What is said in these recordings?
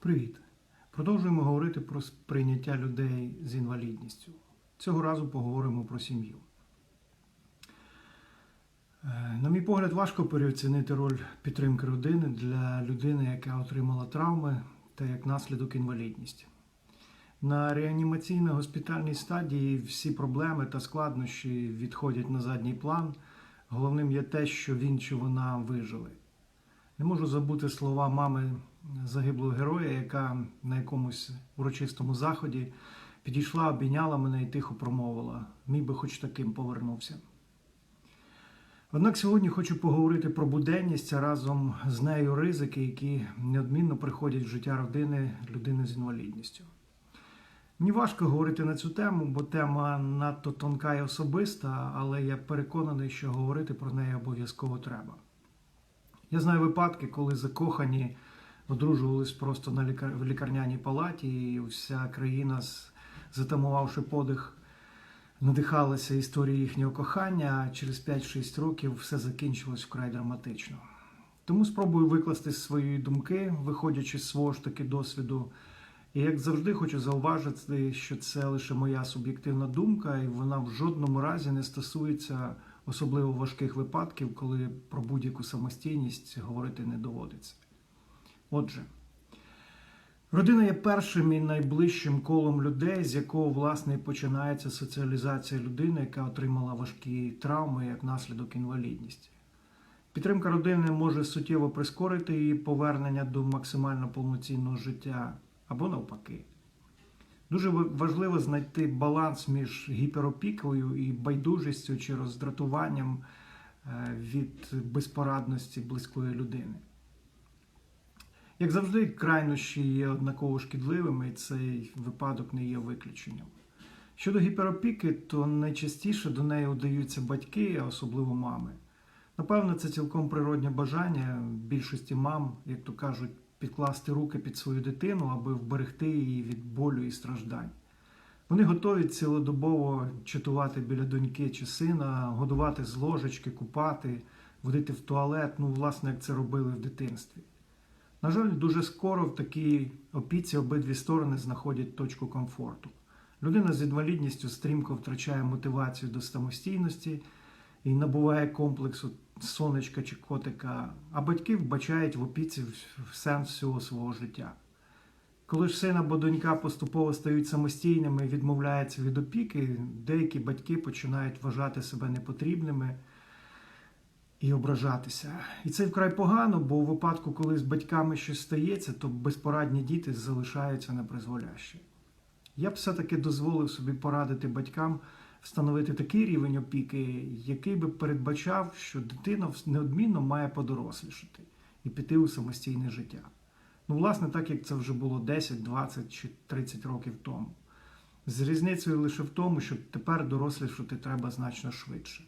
Привіт! Продовжуємо говорити про сприйняття людей з інвалідністю. Цього разу поговоримо про сім'ю. Е, На мій погляд, важко переоцінити роль підтримки родини для людини, яка отримала травми та як наслідок інвалідність. На реанімаційно-госпітальній стадії всі проблеми та складнощі відходять на задній план. Головним є те, що він чи вона вижили. Не можу забути слова мами загиблого героя, яка на якомусь урочистому заході підійшла, обійняла мене і тихо промовила: мій би хоч таким повернувся. Однак сьогодні хочу поговорити про буденність, а разом з нею ризики, які неодмінно приходять в життя родини людини з інвалідністю. Мені важко говорити на цю тему, бо тема надто тонка і особиста, але я переконаний, що говорити про неї обов'язково треба. Я знаю випадки, коли закохані одружувались просто на лікар... в лікарняній палаті, і вся країна, затамувавши подих, надихалася історією їхнього кохання, а через 5-6 років все закінчилось вкрай драматично. Тому спробую викласти свої думки, виходячи з свого ж таки досвіду. І як завжди хочу зауважити, що це лише моя суб'єктивна думка, і вона в жодному разі не стосується особливо важких випадків, коли про будь-яку самостійність говорити не доводиться. Отже, родина є першим і найближчим колом людей, з якого власне починається соціалізація людини, яка отримала важкі травми як наслідок інвалідності. Підтримка родини може суттєво прискорити її повернення до максимально повноцінного життя або навпаки. Дуже важливо знайти баланс між гіперопікою і байдужістю чи роздратуванням е, від безпорадності близької людини. Як завжди, крайнощі є однаково шкідливими, і цей випадок не є виключенням. Щодо гіперопіки, то найчастіше до неї удаються батьки, а особливо мами. Напевно, це цілком природне бажання більшості мам, як то кажуть, підкласти руки під свою дитину, аби вберегти її від болю і страждань. Вони готові цілодобово чатувати біля доньки чи сина, годувати з ложечки, купати, водити в туалет, ну, власне, як це робили в дитинстві. На жаль, дуже скоро в такій опіці обидві сторони знаходять точку комфорту. Людина з інвалідністю стрімко втрачає мотивацію до самостійності і набуває комплексу сонечка чи котика, а батьки вбачають в опіці в- сенс всього свого життя. Коли ж син або донька поступово стають самостійними і відмовляються від опіки, деякі батьки починають вважати себе непотрібними і ображатися. І це вкрай погано, бо у випадку, коли з батьками щось стається, то безпорадні діти залишаються непризволящі. Я б все-таки дозволив собі порадити батькам встановити такий рівень опіки, який би передбачав, що дитина неодмінно має подорослішати і піти у самостійне життя. Ну, власне, так як це вже було 10, 20 чи 30 років тому. З різницею лише в тому, що тепер дорослішати треба значно швидше.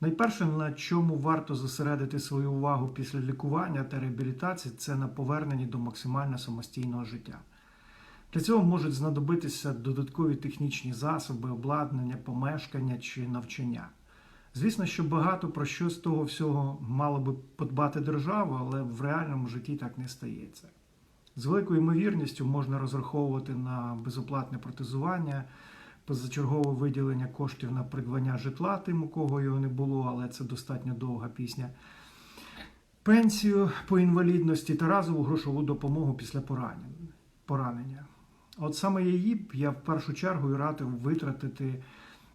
Найперше, на чому варто зосередити свою увагу після лікування та реабілітації, це на поверненні до максимально самостійного життя. Для цього можуть знадобитися додаткові технічні засоби, обладнання, помешкання чи навчання. Звісно, що багато про що з того всього мало би подбати держава, але в реальному житті так не стається. З великою ймовірністю можна розраховувати на безоплатне протезування, позачергове виділення коштів на придбання житла тим, у кого його не було, але це достатньо довга пісня. Пенсію по інвалідності та разову грошову допомогу після поранення. От саме її б я в першу чергу і радив витратити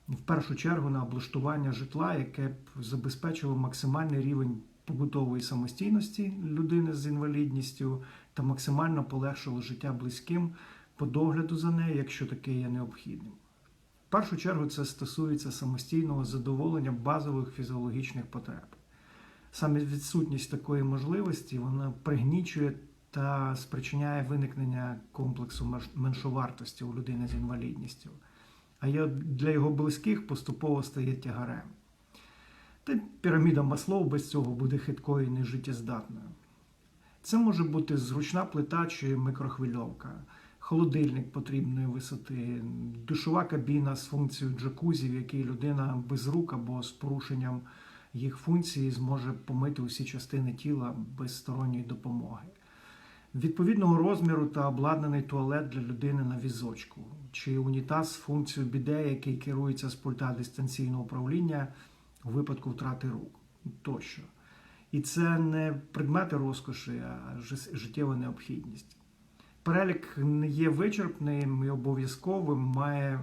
в першу чергу на облаштування житла, яке б забезпечило максимальний рівень побутової самостійності людини з інвалідністю та максимально полегшило життя близьким по догляду за нею, якщо таке є необхідним. В першу чергу це стосується самостійного задоволення базових фізіологічних потреб. Саме відсутність такої можливості вона пригнічує та спричиняє виникнення комплексу меншовартості у людини з інвалідністю, а для його близьких поступово стає тягарем. Та піраміда Маслоу без цього буде хиткою і нежиттєздатною. Це може бути зручна плита чи микрохвильовка, холодильник потрібної висоти, душова кабіна з функцією джакузі, в якій людина без рук або з порушенням їх функції зможе помити усі частини тіла без сторонньої допомоги. Відповідного розміру та обладнаний туалет для людини на візочку, чи унітаз з функцією біде, який керується з пульта дистанційного управління у випадку втрати рук тощо. І це не предмети розкоші, а життєва необхідність. Перелік не є вичерпним і обов'язковим, має,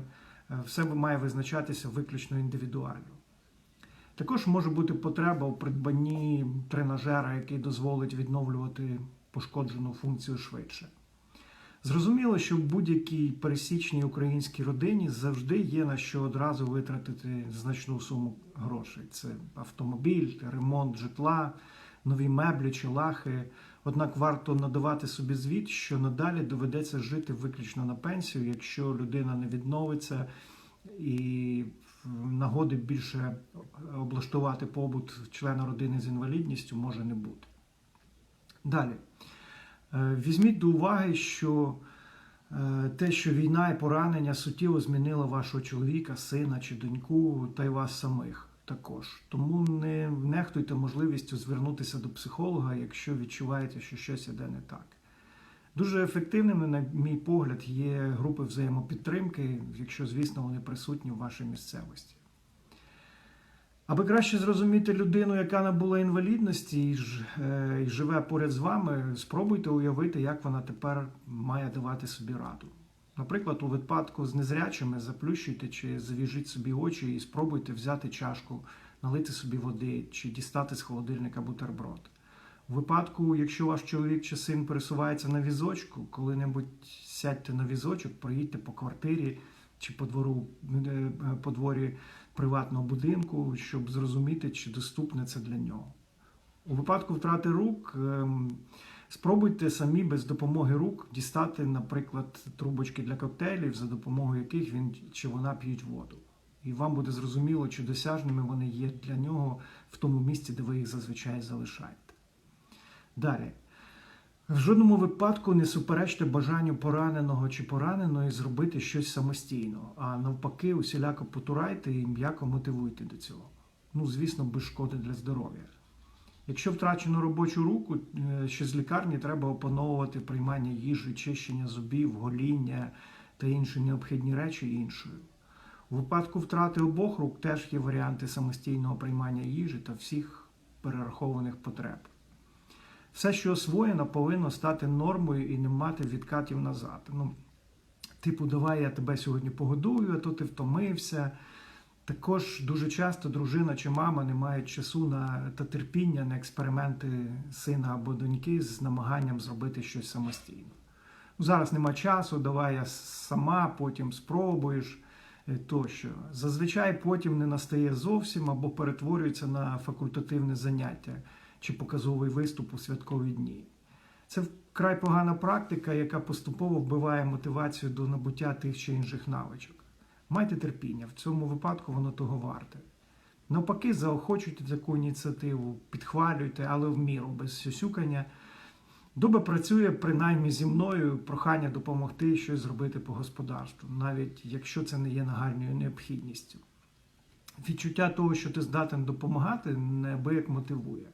все має визначатися виключно індивідуально. Також може бути потреба у придбанні тренажера, який дозволить відновлювати пошкоджену функцію швидше. Зрозуміло, що в будь-якій пересічній українській родині завжди є на що одразу витратити значну суму грошей. Це автомобіль, ремонт житла, нові меблі чи лахи. Однак варто надавати собі звіт, що надалі доведеться жити виключно на пенсію, якщо людина не відновиться і нагоди більше облаштувати побут члена родини з інвалідністю може не бути. Далі. Е, Візьміть до уваги, що е, те, що війна і поранення суттєво змінило вашого чоловіка, сина чи доньку, та й вас самих також. Тому не нехтуйте можливістю звернутися до психолога, якщо відчуваєте, що щось іде не так. Дуже ефективними, на мій погляд, є групи взаємопідтримки, якщо, звісно, вони присутні в вашій місцевості. Аби краще зрозуміти людину, яка набула інвалідності е, і живе поряд з вами, спробуйте уявити, як вона тепер має давати собі раду. Наприклад, у випадку з незрячими заплющуйте чи завіжіть собі очі і спробуйте взяти чашку, налити собі води чи дістати з холодильника бутерброд. У випадку, якщо ваш чоловік чи син пересувається на візочку, коли-небудь сядьте на візочок, проїдьте по квартирі чи по двору е, по дворі приватного будинку, щоб зрозуміти, чи доступне це для нього. У випадку втрати рук ем, спробуйте самі без допомоги рук дістати, наприклад, трубочки для коктейлів, за допомогою яких він чи вона п'ють воду. І вам буде зрозуміло, чи досяжними вони є для нього в тому місці, де ви їх зазвичай залишаєте. Далі. В жодному випадку не суперечте бажанню пораненого чи пораненої зробити щось самостійно, а навпаки, усіляко потурайте і м'яко мотивуйте до цього. Ну, звісно, без шкоди для здоров'я. Якщо втрачено робочу руку, е, ще з лікарні треба опановувати приймання їжі, чищення зубів, гоління та інші необхідні речі іншою. У випадку втрати обох рук теж є варіанти самостійного приймання їжі та всіх перерахованих потреб. Все, що освоєно, повинно стати нормою і не мати відкатів назад. Ну, типу, давай я тебе сьогодні погодую, а то ти втомився. Також дуже часто дружина чи мама не мають часу на та терпіння на експерименти сина або доньки з намаганням зробити щось самостійно. Ну, зараз нема часу, давай я сама, потім спробуєш е, тощо. Зазвичай потім не настає зовсім або перетворюється на факультативне заняття чи показовий виступ у святкові дні. Це вкрай погана практика, яка поступово вбиває мотивацію до набуття тих чи інших навичок. Майте терпіння, в цьому випадку воно того варте. Навпаки, заохочуйте таку ініціативу, підхвалюйте, але в міру, без сюсюкання. Доби працює принаймні зі мною прохання допомогти щось зробити по господарству, навіть якщо це не є нагальною необхідністю. Відчуття того, що ти здатен допомагати, неабияк мотивує.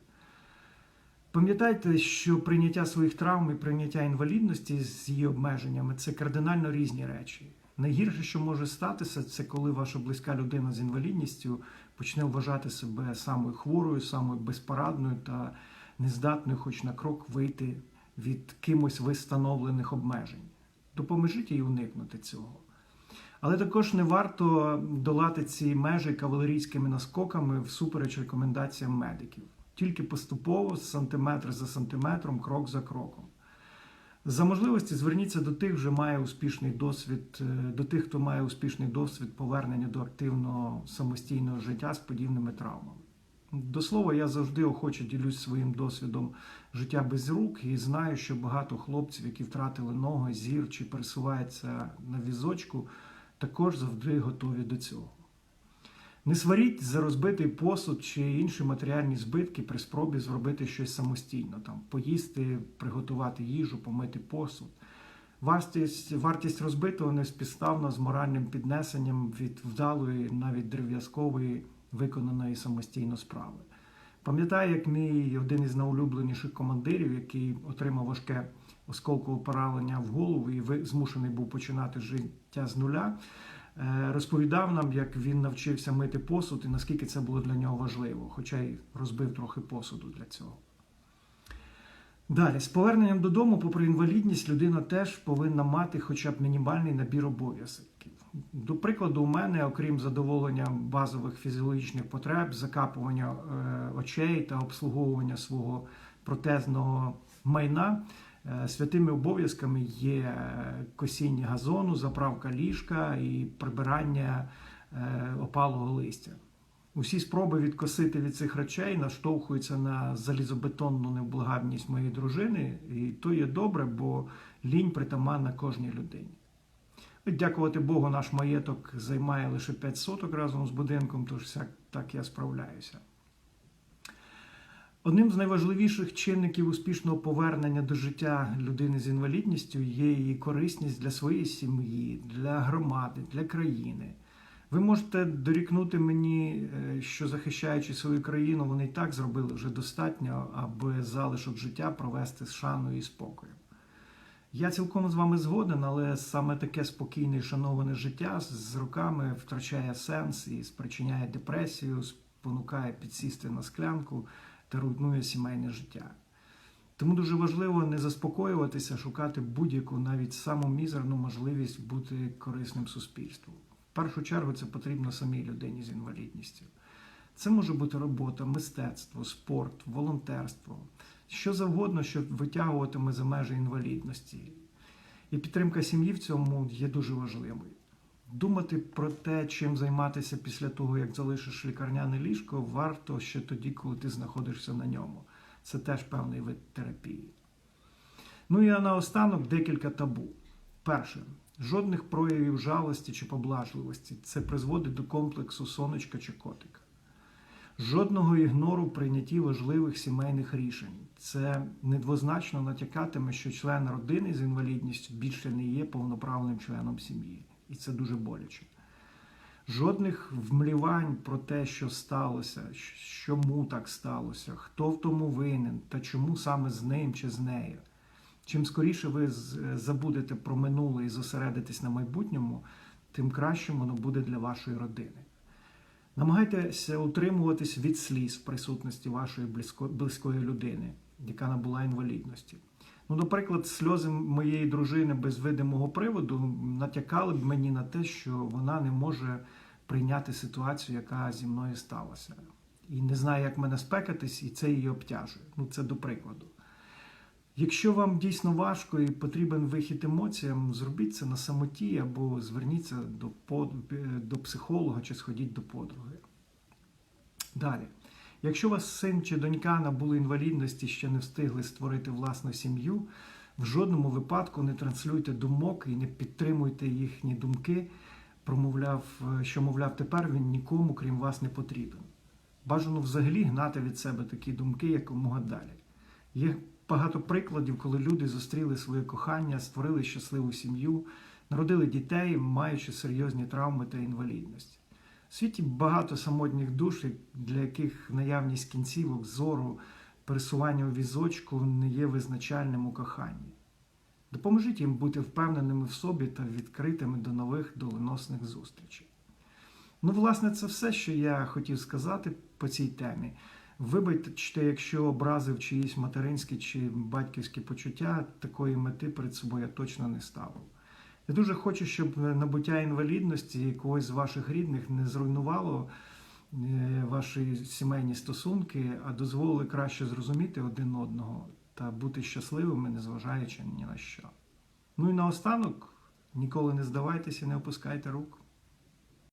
Пам'ятайте, що прийняття своїх травм і прийняття інвалідності з її обмеженнями це кардинально різні речі. Найгірше, що може статися, це коли ваша близька людина з інвалідністю почне вважати себе самою хворою, самою безпорадною та нездатною, хоч на крок вийти від кимось встановлених обмежень. Допоможіть їй уникнути цього. Але також не варто долати ці межі кавалерійськими наскоками всупереч рекомендаціям медиків. Тільки поступово, сантиметр за сантиметром, крок за кроком. За можливості зверніться до тих, вже має успішний досвід, до тих, хто має успішний досвід повернення до активного самостійного життя з подібними травмами. До слова, я завжди охоче ділюсь своїм досвідом життя без рук і знаю, що багато хлопців, які втратили ноги, зір чи пересуваються на візочку, також завжди готові до цього. Не сваріть за розбитий посуд чи інші матеріальні збитки при спробі зробити щось самостійно, там поїсти, приготувати їжу, помити посуд. Вартість, вартість розбитого не співставна з моральним піднесенням від вдалої, навіть древ'язкової виконаної самостійно справи. Пам'ятаю, як мій один із найулюбленіших командирів, який отримав важке осколкове поранення в голову і ви- змушений був починати життя з нуля, розповідав нам, як він навчився мити посуд і наскільки це було для нього важливо, хоча й розбив трохи посуду для цього. Далі, з поверненням додому, попри інвалідність, людина теж повинна мати хоча б мінімальний набір обов'язків. До прикладу, у мене, окрім задоволення базових фізіологічних потреб, закапування е, очей та обслуговування свого протезного майна, е, святими обов'язками є е, косіння газону, заправка ліжка і прибирання е, опалого листя. Усі спроби відкосити від цих речей наштовхуються на залізобетонну невблаганність моєї дружини, і то є добре, бо лінь притаманна кожній людині. Дякувати Богу, наш маєток займає лише 5 соток разом з будинком, тож так я справляюся. Одним з найважливіших чинників успішного повернення до життя людини з інвалідністю є її корисність для своєї сім'ї, для громади, для країни. Ви можете дорікнути мені, е, що захищаючи свою країну, вони і так зробили вже достатньо, аби залишок життя провести з шаною і спокоєм. Я цілком з вами згоден, але саме таке спокійне і шановане життя з роками втрачає сенс і спричиняє депресію, спонукає підсісти на склянку та руйнує сімейне життя. Тому дуже важливо не заспокоюватися, шукати будь-яку, навіть саму мізерну можливість бути корисним суспільству. В першу чергу це потрібно самій людині з інвалідністю. Це може бути робота, мистецтво, спорт, волонтерство, що завгодно, що витягуватиме за межі інвалідності. І підтримка сім'ї в цьому є дуже важливою. Думати про те, чим займатися після того, як залишиш лікарняне ліжко, варто ще тоді, коли ти знаходишся на ньому. Це теж певний вид терапії. Ну і наостанок декілька табу. Перше, жодних проявів жалості чи поблажливості. Це призводить до комплексу сонечка чи котика. Жодного ігнору в прийнятті важливих сімейних рішень. Це недвозначно натякатиме, що член родини з інвалідністю більше не є повноправним членом сім'ї. І це дуже боляче. Жодних вмлівань про те, що сталося, чому так сталося, хто в тому винен та чому саме з ним чи з нею. Чим скоріше ви забудете про минуле і зосередитесь на майбутньому, тим кращим воно буде для вашої родини. Намагайтеся утримуватись від сліз в присутності вашої близько- близької людини, яка набула інвалідності. Ну, наприклад, сльози моєї дружини без видимого приводу натякали б мені на те, що вона не може прийняти ситуацію, яка зі мною сталася. І не знає, як мене спекатись, і це її обтяжує. Ну, це до прикладу. Якщо вам дійсно важко і потрібен вихід емоціям, зробіть це на самоті або зверніться до, под- до психолога чи сходіть до подруги. Далі. Якщо вас син чи донька набули інвалідності, ще не встигли створити власну сім'ю, в жодному випадку не транслюйте думок і не підтримуйте їхні думки, промовляв, е, що, мовляв, тепер він нікому, крім вас, не потрібен. Бажано взагалі гнати від себе такі думки якомога далі. Є багато прикладів, коли люди зустріли своє кохання, створили щасливу сім'ю, народили дітей, маючи серйозні травми та інвалідності. Світі багато самотніх душ, для яких наявність кінцівок, зору, пересування у візочку не є визначальним у коханні. Допоможіть їм бути впевненими в собі та відкритими до нових доленосних зустрічей. Ну, власне, це все, що я хотів сказати по цій темі. Вибачте, якщо образив чиїсь материнські чи батьківські почуття, такої мети перед собою я точно не ставив. Я дуже хочу, щоб набуття інвалідності когось з ваших рідних не зруйнувало е, ваші сімейні стосунки, а дозволили краще зрозуміти один одного та бути щасливими, незважаючи ні на що. Ну і наостанок, ніколи не здавайтеся, не опускайте рук.